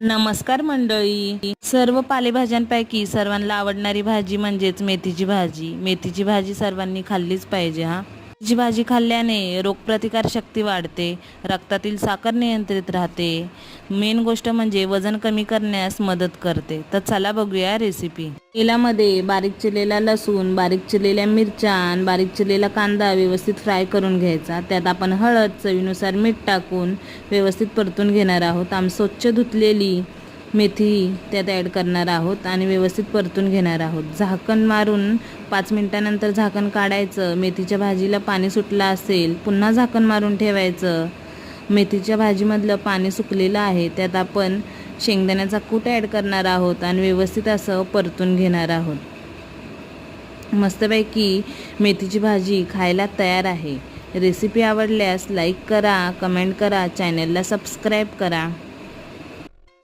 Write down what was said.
नमस्कार मंडळी. सर्व पालेभाज्यांपैकी सर्वांना आवडणारी भाजी म्हणजेच मेथीची भाजी. मेथीची भाजी सर्वांनी खाल्लीच पाहिजे हा. मेथीची भाजी खाल्ल्याने रोगप्रतिकार शक्ती वाढते रक्तातील साखर नियंत्रित राहते. मेन गोष्ट म्हणजे वजन कमी करण्यास मदत करते. तर चला बघूया रेसिपी तेलामध्ये बारीक चिरलेला लसूण बारीक चिरलेल्या मिरच्या आणि बारीक चिरलेला कांदा व्यवस्थित फ्राय करून घ्यायचा. त्यात आपण हळद चवीनुसार मीठ टाकून व्यवस्थित परतून घेणार आहोत. आम स्वच्छ धुतलेली मेथी त्यात ॲड करणार आहोत आणि व्यवस्थित परतून घेणार आहोत. झाकण मारून पाच मिनटानंतर झाकण काढायचं. मेथीच्या भाजीला पाणी सुटलं असेल पुन्हा झाकण मारून ठेवायचं. मेथीच्या भाजीमधलं पाणी सुकलेलं आहे त्यात आपण शेंगदाण्याचा कूट ॲड करणार आहोत आणि व्यवस्थित असं परतून घेणार आहोत. मस्तपैकी मेथीची भाजी खायला तयार आहे. रेसिपी आवडल्यास लाईक करा कमेंट करा चॅनलला सबस्क्राईब करा.